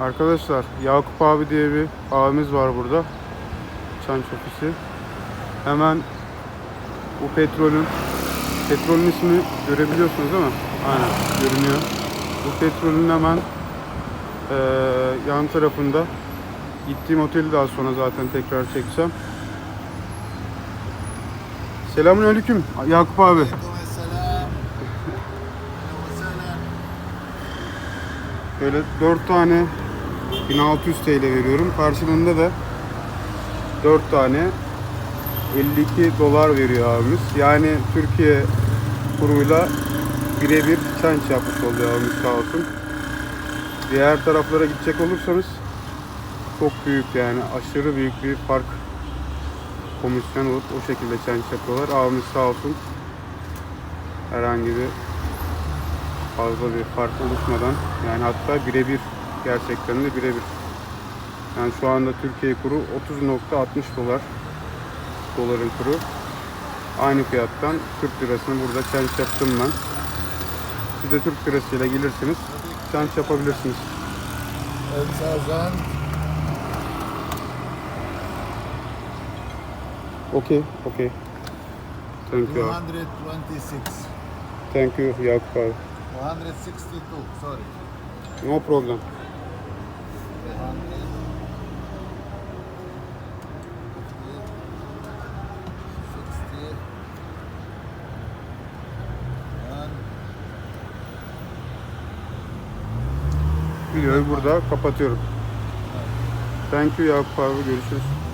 Arkadaşlar Yakup abi diye bir abimiz var burada. Çan ofisi. Hemen bu petrolün petrolün ismini görebiliyorsunuz değil mi? Aynen görünüyor. Bu petrolün hemen e, yan tarafında gittiğim oteli daha sonra zaten tekrar çekeceğim. Selamun aleyküm Yakup abi. Böyle dört tane 1600 TL veriyorum. Karşılığında da 4 tane 52 dolar veriyor abimiz. Yani Türkiye kuruyla birebir change yapmış oluyor abimiz sağ olsun. Diğer taraflara gidecek olursanız çok büyük yani aşırı büyük bir fark komisyon olup o şekilde change yapıyorlar. Abimiz sağ olsun herhangi bir fazla bir fark oluşmadan yani hatta birebir Gerçekten de birebir. Yani şu anda Türkiye kuru 30.60 dolar doların kuru. Aynı fiyattan Türk lirasını burada çenç yaptım ben. Siz de Türk lirasıyla gelirsiniz. Çenç yapabilirsiniz. Elzazan. Okay, okay. Thank you. 126. Thank you, Yakup abi. 162, sorry. No problem. Videoyu burada kapatıyorum. Thank you Yakup abi. Görüşürüz.